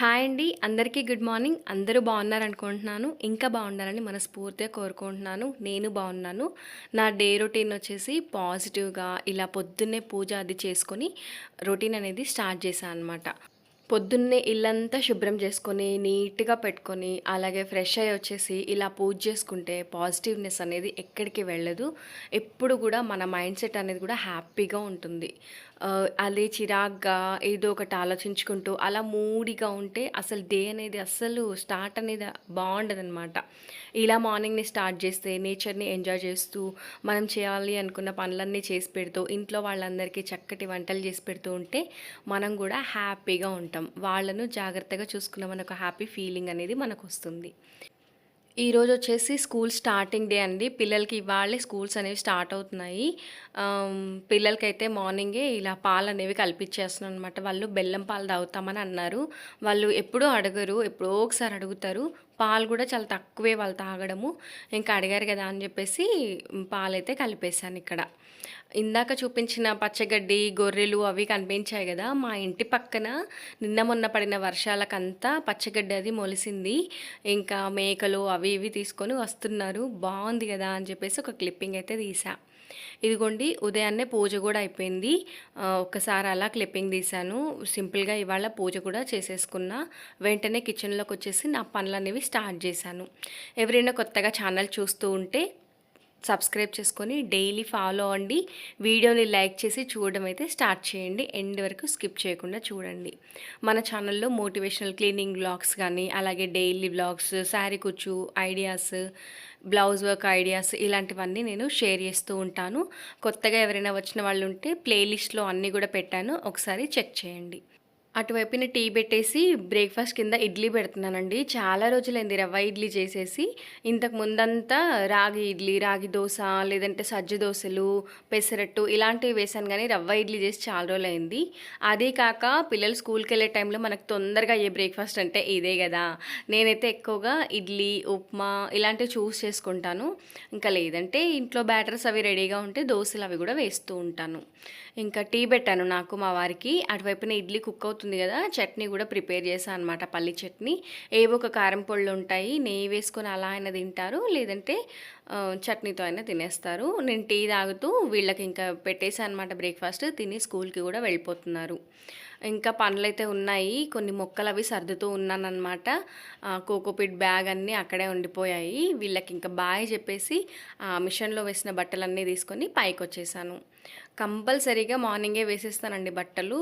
Hi అండి. అందరికీ good morning. అందరూ బాగున్నారు అనుకుంటున్నాను ఇంకా బాగుండాలని మనస్ఫూర్తిగా కోరుకుంటున్నాను. నేను బాగున్నాను. నా డే రొటీన్ వచ్చేసి పాజిటివ్గా ఇలా పొద్దున్నే పూజ అది చేసుకొని రొటీన్ అనేది స్టార్ట్ చేశాను అనమాట పొద్దున్నే ఇల్లంతా శుభ్రం చేసుకొని నీట్గా పెట్టుకొని అలాగే ఫ్రెష్ అయ్యి వచ్చేసి ఇలా పూజ చేసుకుంటే పాజిటివ్నెస్ అనేది ఎక్కడికి వెళ్ళదు. ఎప్పుడు కూడా మన మైండ్ సెట్ అనేది కూడా హ్యాపీగా ఉంటుంది. ఆ, చిరాగ్గా ఏదో ఒకటి ఆలోచించుకుంటూ అలా మూడిగా ఉంటే అసలు డే అనేది అస్సలు స్టార్ట్ అనేది బాగుండదు అనమాట ఇలా మార్నింగ్ని స్టార్ట్ చేస్తే నేచర్ని ఎంజాయ్ చేస్తూ మనం చేయాలి అనుకున్న పనులన్నీ చేసి పెడుతూ ఇంట్లో వాళ్ళందరికీ చక్కటి వంటలు చేసి పెడుతూ ఉంటే మనం కూడా హ్యాపీగా ఉంటాం. వాళ్ళను జాగ్రత్తగా చూసుకున్న మనకు హ్యాపీ ఫీలింగ్ అనేది మనకు వస్తుంది. ఈరోజు వచ్చేసి స్కూల్ స్టార్టింగ్ డే అండి. పిల్లలకి ఇవాళే స్కూల్స్ అనేవి స్టార్ట్ అవుతున్నాయి. పిల్లలకైతే మార్నింగే ఇలా పాలు అనేవి కల్పించేస్తున్నాను అనమాట వాళ్ళు బెల్లం పాలు తాగుతామని అన్నారు. వాళ్ళు ఎప్పుడూ అడగరు ఎప్పుడో ఒకసారి అడుగుతారు. పాలు కూడా చాలా తక్కువే వాళ్ళు తాగడము. ఇంకా అడిగారు కదా అని చెప్పేసి పాలైతే కలిపేశాను ఇక్కడ. ఇందాక చూపించిన పచ్చగడ్డి గొర్రెలు అవి కనిపించాయి కదా మా ఇంటి పక్కన నిన్న మొన్న పడిన వర్షాలకంతా పచ్చగడ్డి అది మొలిసింది. ఇంకా మేకలు అవి ఇవి తీసుకొని వస్తున్నారు. బాగుంది కదా అని చెప్పేసి ఒక క్లిప్పింగ్ అయితే తీసా. ఇదిగోండి ఉదయాన్నే పూజ కూడా అయిపోయింది. ఒకసారి అలా క్లిప్పింగ్ తీశాను. సింపుల్గా ఇవాళ పూజ కూడా చేసేసుకున్నా. వెంటనే కిచెన్లోకి వచ్చేసి నా పనులు అనేవి స్టార్ట్ చేశాను. ఎవరైనా కొత్తగా ఛానల్ చూస్తూ ఉంటే సబ్స్క్రైబ్ చేసుకొని డైలీ ఫాలో అవ్వండి. వీడియోని లైక్ చేసి చూడడం అయితే స్టార్ట్ చేయండి. ఎండ్ వరకు స్కిప్ చేయకుండా చూడండి. మన ఛానల్లో మోటివేషనల్ క్లీనింగ్ బ్లాగ్స్ కానీ అలాగే డైలీ బ్లాగ్స్ శారీ కుచ్చు ఐడియాస్ బ్లౌజ్ వర్క్ ఐడియాస్ ఇలాంటివన్నీ నేను షేర్ చేస్తూ ఉంటాను. కొత్తగా ఎవరైనా వచ్చిన వాళ్ళు ఉంటే ప్లేలిస్ట్లో అన్నీ కూడా పెట్టాను. ఒకసారి చెక్ చేయండి. అటువైపున టీ పెట్టేసి బ్రేక్ఫాస్ట్ కింద ఇడ్లీ పెడుతున్నానండి. చాలా రోజులైంది రవ్వ ఇడ్లీ చేసేసి. ఇంతకు ముందంతా రాగి ఇడ్లీ రాగి దోశ లేదంటే సజ్జ దోశలు పెసరట్టు ఇలాంటివి వేసాను కానీ రవ్వ ఇడ్లీ చేసి చాలా రోజులైంది. అదే కాక పిల్లలు స్కూల్కి వెళ్ళే టైంలో మనకు తొందరగా అయ్యే బ్రేక్ఫాస్ట్ అంటే ఇదే కదా నేనైతే ఎక్కువగా ఇడ్లీ ఉప్మా ఇలాంటివి చూస్ చేసుకుంటాను. ఇంకా లేదంటే ఇంట్లో బ్యాటర్స్ అవి రెడీగా ఉంటే దోశలు అవి కూడా వేస్తూ ఉంటాను. ఇంకా టీ పెట్టాను నాకు మా వారికి. అటువైపున ఇడ్లీ కుక్ అవుతుంది కదా చట్నీ కూడా ప్రిపేర్ చేశాను అనమాట పల్లి చట్నీ. ఏవో ఒక కారం పళ్ళు ఉంటాయి నెయ్యి వేసుకొని అలా అయినా తింటారు లేదంటే చట్నీతో అయినా తినేస్తారు. నేను టీ తాగుతూ వీళ్ళకి ఇంకా పెట్టేశాను అనమాట బ్రేక్ఫాస్ట్ తిని స్కూల్కి కూడా వెళ్ళిపోతున్నారు. ఇంకా పనులైతే ఉన్నాయి కొన్ని మొక్కలు అవి సర్దుతూ ఉన్నానమాట కోకోపిట్ బ్యాగ్ అన్నీ అక్కడే ఉండిపోయాయి. వీళ్ళకి ఇంకా బాయ్ చెప్పేసి ఆ మిషన్లో వేసిన బట్టలన్నీ తీసుకొని పైకి వచ్చేసాను కంపల్సరీగా మార్నింగే వేసేస్తానండి బట్టలు.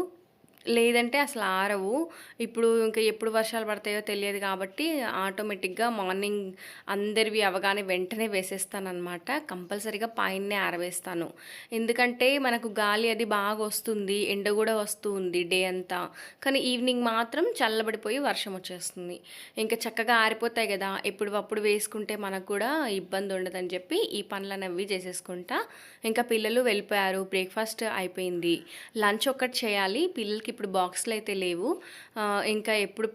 లేదంటే అసలు ఆరవు. ఇప్పుడు ఇంకా ఎప్పుడు వర్షాలు పడతాయో తెలియదు కాబట్టి ఆటోమేటిక్గా మార్నింగ్ అందరివి అవగానే వెంటనే వేసేస్తానమాట కంపల్సరీగా పైనే ఆరవేస్తాను. ఎందుకంటే మనకు గాలి అది బాగా వస్తుంది ఎండ కూడా వస్తుంది డే అంతా. కానీ ఈవినింగ్ మాత్రం చల్లబడిపోయి వర్షం వచ్చేస్తుంది. ఇంకా చక్కగా ఆరిపోతాయి కదా ఎప్పుడు అప్పుడు వేసుకుంటే మనకు కూడా ఇబ్బంది ఉండదని చెప్పి ఈ పనులను అవి చేసేసుకుంటా. ఇంకా పిల్లలు వెళ్ళిపోయారు బ్రేక్ఫాస్ట్ అయిపోయింది. లంచ్ ఒక్కటి చేయాలి పిల్లలకి ఇప్పుడు బాక్స్లు అయితే లేవు. ఇంకా ఎప్పుడు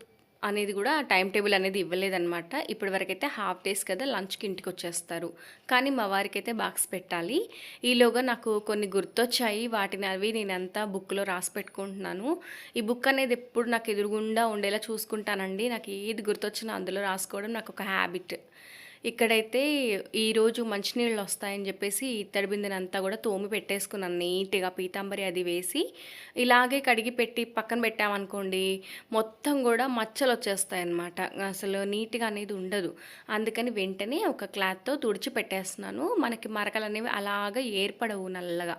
అనేది కూడా టైం టేబుల్ అనేది ఇవ్వలేదన్నమాట. ఇప్పటి వరకైతే హాఫ్ డేస్ కదా లంచ్కి ఇంటికి వచ్చేస్తారు. కానీ మా వారికి అయితే బాక్స్ పెట్టాలి. ఈలోగా నాకు కొన్ని గుర్తొచ్చాయి. వాటిని అవి నేనంతా బుక్లో రాసి పెట్టుకుంటున్నాను. ఈ బుక్ అనేది ఎప్పుడు నాకు ఎదురుగుండా ఉండేలా చూసుకుంటానండి. నాకు ఏది గుర్తొచ్చినా అందులో రాసుకోవడం నాకు ఒక హ్యాబిట్. ఇక్కడైతే ఈరోజు మంచినీళ్ళు వస్తాయని చెప్పేసి ఇత్తడి బిందెనంతా కూడా తోమి పెట్టేసుకున్నాను. నీట్గా పీతాంబరి అది వేసి ఇలాగే కడిగి పెట్టి పక్కన పెట్టామనుకోండి మొత్తం కూడా మచ్చలు వచ్చేస్తాయి అన్నమాట అసలు నీట్గా అనేది ఉండదు. అందుకని వెంటనే ఒక క్లాత్తో తుడిచి పెట్టేస్తున్నాను. మనకి మరకలు అనేవి అలాగా ఏర్పడవు నల్లగా.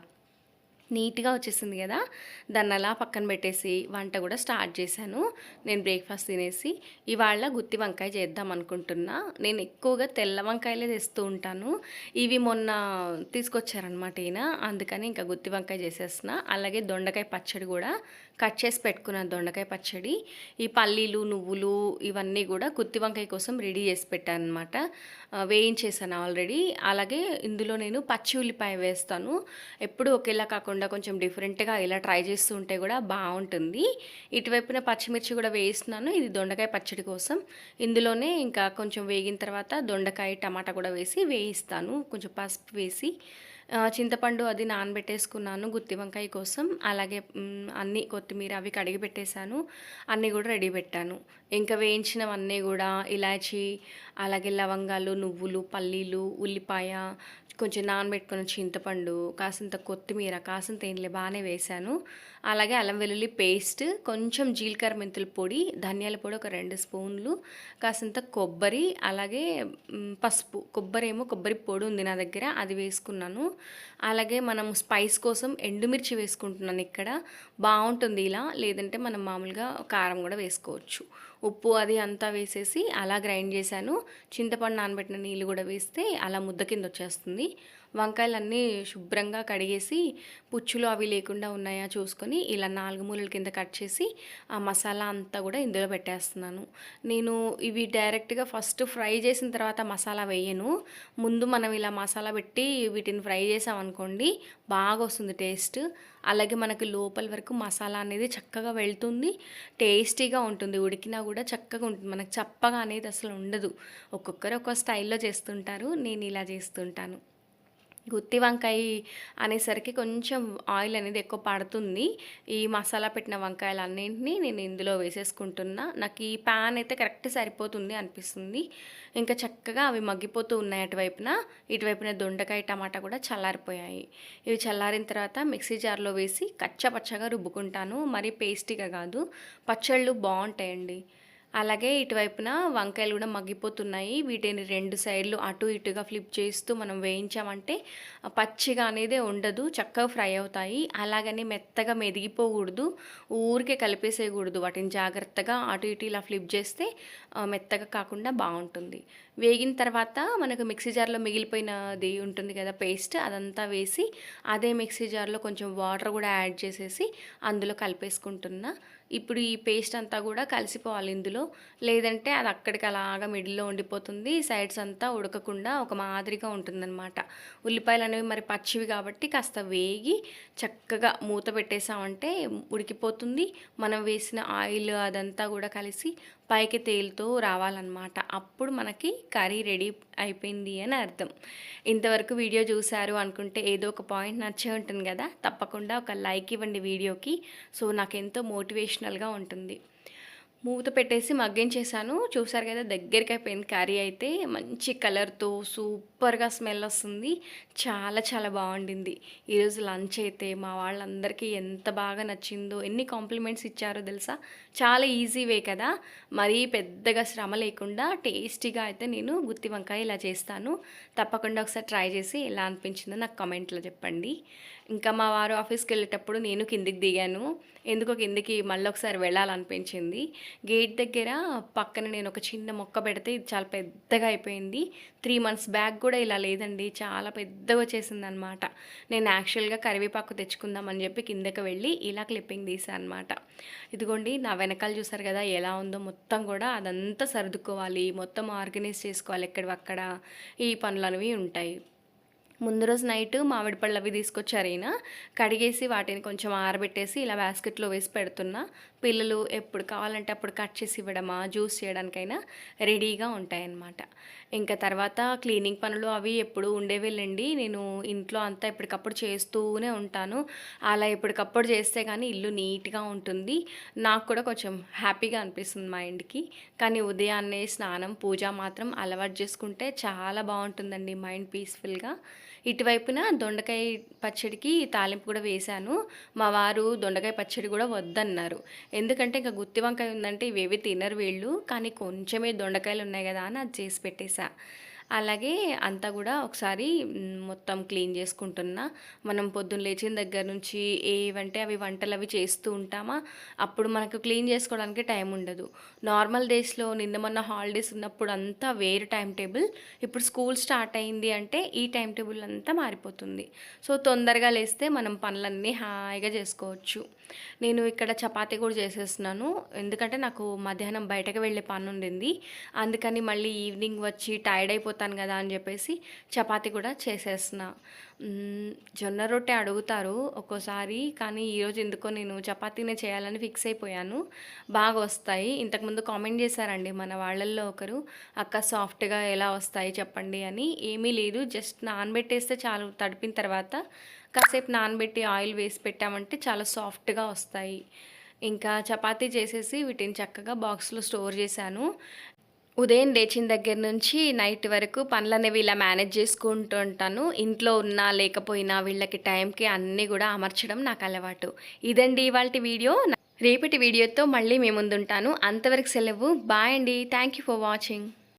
నీట్గా వచ్చేసింది కదా. దాన్ని అలా పక్కన పెట్టేసి వంట కూడా స్టార్ట్ చేశాను. నేను బ్రేక్ఫాస్ట్ తినేసి ఇవాళ గుత్తి వంకాయ చేద్దాం అనుకుంటున్నా. నేను ఎక్కువగా తెల్ల వంకాయలే తెస్తూ ఉంటాను. ఇవి మొన్న తీసుకొచ్చారనమాట ఈయన. అందుకని ఇంకా గుత్తి వంకాయ చేసేస్తున్నా. అలాగే దొండకాయ పచ్చడి కూడా కట్ చేసి పెట్టుకున్నాను దొండకాయ పచ్చడి ఈ పల్లీలు నువ్వులు ఇవన్నీ కూడా గుత్తి వంకాయ కోసం రెడీ చేసి పెట్టాను అనమాట వేయించేసాను ఆల్రెడీ. అలాగే ఇందులో నేను పచ్చి ఉల్లిపాయ వేస్తాను. ఎప్పుడు ఒకేలా కాకుండా కొంచెం డిఫరెంట్గా ఇలా ట్రై చేస్తూ ఉంటే కూడా బాగుంటుంది. ఇటువైపున పచ్చిమిర్చి కూడా వేస్తున్నాను ఇది దొండకాయ పచ్చడి కోసం. ఇందులోనే ఇంకా కొంచెం వేగిన తర్వాత దొండకాయ టమాటా కూడా వేసి వేయిస్తాను. కొంచెం పసుపు వేసి చింతపండు అది నానబెట్టేసుకున్నాను గుత్తి వంకాయ కోసం. అలాగే అన్నీ కొత్తిమీర అవి కడిగి పెట్టేశాను. అన్నీ కూడా రెడీ పెట్టాను. ఇంకా వేయించినవన్నీ కూడా ఇలాచి అలాగే లవంగాలు నువ్వులు పల్లీలు ఉల్లిపాయ కొంచెం నానబెట్టుకున్న చింతపండు కాసింత కొత్తిమీర కాసింత ఏంలే బాగానే వేశాను అలాగే అల్లం వెల్లుల్లి పేస్ట్ కొంచెం జీలకర్ర మెంతుల పొడి ధనియాల పొడి ఒక రెండు స్పూన్లు కాసింత కొబ్బరి అలాగే పసుపు కొబ్బరి ఏమో కొబ్బరి పొడి ఉంది నా దగ్గర అది వేసుకున్నాను. అలాగే మనం స్పైస్ కోసం ఎండుమిర్చి వేసుకుంటున్నాను ఇక్కడ. బాగుంటుంది ఇలా లేదంటే మనం మామూలుగా కారం కూడా వేసుకోవచ్చు. ఉప్పు అది అంతా వేసేసి అలా గ్రైండ్ చేశాను. చింతపండు నానబెట్టిన నీళ్ళు కూడా వేస్తే అలా ముద్ద కింద వచ్చేస్తుంది. వంకాయలన్నీ శుభ్రంగా కడిగేసి పుచ్చులు అవి లేకుండా ఉన్నాయా చూసుకొని ఇలా నాలుగు మూలల కింద కట్ చేసి ఆ మసాలా అంతా కూడా ఇందులో పెట్టేస్తున్నాను. నేను ఇవి డైరెక్ట్గా ఫస్ట్ ఫ్రై చేసిన తర్వాత మసాలా వేయను. ముందు మనం ఇలా మసాలా పెట్టి వీటిని ఫ్రై చేసామనుకోండి బాగా వస్తుంది టేస్ట్. అలాగే మనకి లోపల వరకు మసాలా అనేది చక్కగా వెళ్తుంది టేస్టీగా ఉంటుంది. ఉడికినా కూడా చక్కగా ఉంటుంది. మనకు చప్పగా అనేది అసలు ఉండదు. ఒక్కొక్కరు ఒక్కో స్టైల్లో చేస్తుంటారు. నేను ఇలా చేస్తుంటాను గుత్తి వంకాయ అనేసరికి కొంచెం ఆయిల్ అనేది ఎక్కువ పడుతుంది. ఈ మసాలా పెట్టిన వంకాయలు అన్నింటినీ నేను ఇందులో వేసేసుకుంటున్నా. నాకు ఈ ప్యాన్ అయితే కరెక్ట్ సరిపోతుంది అనిపిస్తుంది. ఇంకా చక్కగా అవి మగ్గిపోతూ ఉన్నాయి అటువైపున. ఇటువైపున దొండకాయ టమాటా కూడా చల్లారిపోయాయి. ఇవి చల్లారిన తర్వాత మిక్సీ జార్లో వేసి కచ్చా పచ్చగా రుబ్బుకుంటాను. మరీ పేస్టీగా కాదు పచ్చళ్ళు బాగుంటాయండి. అలాగే ఇటువైపున వంకాయలు కూడా మగ్గిపోతున్నాయి. వీటిని రెండు సైడ్లు అటు ఇటుగా ఫ్లిప్ చేస్తూ మనం వేయించామంటే పచ్చిగా అనేది ఉండదు చక్కగా ఫ్రై అవుతాయి. అలాగని మెత్తగా మెదిగిపోకూడదు ఊరికే కలిపేసేయకూడదు. వాటిని జాగ్రత్తగా అటు ఇటు ఇలా ఫ్లిప్ చేస్తే మెత్తగా కాకుండా బాగుంటుంది. వేగిన తర్వాత మనకు మిక్సీ జార్లో మిగిలిపోయినది ఉంటుంది కదా పేస్ట్ అదంతా వేసి అదే మిక్సీ జార్లో కొంచెం వాటర్ కూడా యాడ్ చేసేసి అందులో కలిపేసుకుంటున్నా. ఇప్పుడు ఈ పేస్ట్ అంతా కూడా కలిసిపోవాలి ఇందులో. లేదంటే అది అక్కడికి అలాగా మిడిల్లో ఉండిపోతుంది. సైడ్స్ అంతా ఉడకకుండా ఒక మాదిరిగా ఉంటుందన్నమాట. ఉల్లిపాయలు అనేవి మరి పచ్చివి కాబట్టి కాస్త వేగి చక్కగా మూత పెట్టేసామంటే ఉడికిపోతుంది. మనం వేసిన ఆయిల్ అదంతా కూడా కలిసి పైకి తేలుతూ రావాలన్నమాట. అప్పుడు మనకి కర్రీ రెడీ అయిపోయింది అని అర్థం. ఇంతవరకు వీడియో చూశారు అనుకుంటే ఏదో ఒక పాయింట్ నచ్చే ఉంటుంది కదా? తప్పకుండా ఒక లైక్ ఇవ్వండి వీడియోకి. సో నాకు ఎంతో మోటివేషనల్గా ఉంటుంది. మూత పెట్టేసి మగ్గించేసాను చూసారు కదా దగ్గరికి అయిపోయింది కర్రీ అయితే మంచి కలర్తో సూపర్గా స్మెల్ వస్తుంది. చాలా చాలా బాగుండింది. ఈరోజు లంచ్ అయితే మా వాళ్ళందరికీ ఎంత బాగా నచ్చిందో ఎన్ని కాంప్లిమెంట్స్ ఇచ్చారో తెలుసా? చాలా ఈజీ వే కదా. మరీ పెద్దగా శ్రమ లేకుండా టేస్టీగా అయితే నేను గుత్తి వంకాయ ఇలా చేస్తాను. తప్పకుండా ఒకసారి ట్రై చేసి ఎలా అనిపించిందో నాకు కమెంట్లో చెప్పండి. ఇంకా మా వారు ఆఫీస్కి వెళ్ళేటప్పుడు నేను కిందికి దిగాను. ఎందుకో కిందికి మళ్ళీ ఒకసారి వెళ్ళాలనిపించింది. గేట్ దగ్గర పక్కన నేను ఒక చిన్న మొక్క పెడితే ఇది చాలా పెద్దగా అయిపోయింది. త్రీ మంత్స్ బ్యాక్ కూడా ఇలా లేదండి. చాలా పెద్దగా వచ్చేసింది అనమాట నేను యాక్చువల్గా కరివేపాకు తెచ్చుకుందామని చెప్పి కిందకి వెళ్ళి ఇలా క్లిప్పింగ్ తీసాను అనమాట ఇదిగోండి నా వెనకాల చూసారు కదా ఎలా ఉందో మొత్తం కూడా అదంతా సర్దుకోవాలి. మొత్తం ఆర్గనైజ్ చేసుకోవాలి ఎక్కడివక్కడ ఈ పనులు అనేవి ఉంటాయి. ముందు రోజు నైట్ మామిడి పళ్ళు అవి తీసుకొచ్చారు ఈయన. కడిగేసి వాటిని కొంచెం ఆరబెట్టేసి ఇలా బాస్కెట్లో వేసి పెడుతున్నా. పిల్లలు ఎప్పుడు కావాలంటే అప్పుడు కట్ చేసి ఇవ్వడమా జ్యూస్ చేయడానికైనా రెడీగా ఉంటాయన్నమాట. ఇంకా తర్వాత క్లీనింగ్ పనులు అవి ఎప్పుడు ఉండేవేళ్ళండి నేను ఇంట్లో అంతా ఎప్పటికప్పుడు చేస్తూనే ఉంటాను. అలా ఎప్పటికప్పుడు చేస్తే కానీ ఇల్లు నీట్గా ఉంటుంది. నాకు కూడా కొంచెం హ్యాపీగా అనిపిస్తుంది మైండ్కి కానీ ఉదయాన్నే స్నానం పూజ మాత్రం అలవాటు చేసుకుంటే చాలా బాగుంటుందండి మైండ్ పీస్ఫుల్గా. ఇటువైపున దొండకాయ పచ్చడికి తాలింపు కూడా వేశాను. మా వారు దొండకాయ పచ్చడి కూడా వద్దన్నారు. ఎందుకంటే ఇంకా గుత్తి వంకాయ ఉందంటే ఇవేవి తినరు వీళ్ళు. కానీ కొంచెమే దొండకాయలు ఉన్నాయి కదా అని అది చేసి పెట్టేశా. అలాగే అంతా కూడా ఒకసారి మొత్తం క్లీన్ చేసుకుంటున్నా. మనం పొద్దున్న లేచిన దగ్గర నుంచి ఏవంటే అవి వంటలు అవి చేస్తూ ఉంటామా అప్పుడు మనకు క్లీన్ చేసుకోవడానికి టైం ఉండదు. నార్మల్ డేస్లో నిన్న మొన్న హాలిడేస్ ఉన్నప్పుడు అంతా వేరు టైం టేబుల్ ఇప్పుడు స్కూల్ స్టార్ట్ అయింది అంటే ఈ టైం టేబుల్ అంతా మారిపోతుంది. సో తొందరగా లేస్తే మనం పనులన్నీ హాయిగా చేసుకోవచ్చు. నేను ఇక్కడ చపాతీ కూడా చేసేస్తున్నాను. ఎందుకంటే నాకు మధ్యాహ్నం బయటకు వెళ్ళే పని ఉండింది అందుకని మళ్ళీ ఈవినింగ్ వచ్చి టైర్డ్ అయిపోతాను. అవుతాను కదా అని చెప్పేసి చపాతి కూడా చేసేస్తున్నా. జొన్న రొట్టె అడుగుతారు ఒక్కోసారి కానీ ఈరోజు ఎందుకో నేను చపాతీనే చేయాలని ఫిక్స్ అయిపోయాను. బాగా వస్తాయి. ఇంతకుముందు కామెంట్ చేశారండి మన వాళ్ళల్లో ఒకరు అక్క సాఫ్ట్గా ఎలా వస్తాయి చెప్పండి అని. ఏమీ లేదు జస్ట్ నానబెట్టేస్తే చాలు తడిపిన తర్వాత కాసేపు నానబెట్టి ఆయిల్ వేసి పెట్టామంటే చాలా సాఫ్ట్గా వస్తాయి. ఇంకా చపాతీ చేసేసి వీటిని చక్కగా బాక్స్లో స్టోర్ చేశాను. ఉదయం లేచిన దగ్గర నుంచి నైట్ వరకు పనులనేవి ఇలా మేనేజ్ చేసుకుంటూ ఉంటాను. ఇంట్లో ఉన్నా లేకపోయినా వీళ్ళకి టైంకి అన్నీ కూడా అమర్చడం నాకు అలవాటు. ఇదండి ఇవాళ వీడియో. రేపటి వీడియోతో మళ్ళీ మేముందుంటాను ముందుంటాను. అంతవరకు సెలవు. బాయ్ అండి. Thank you for watching.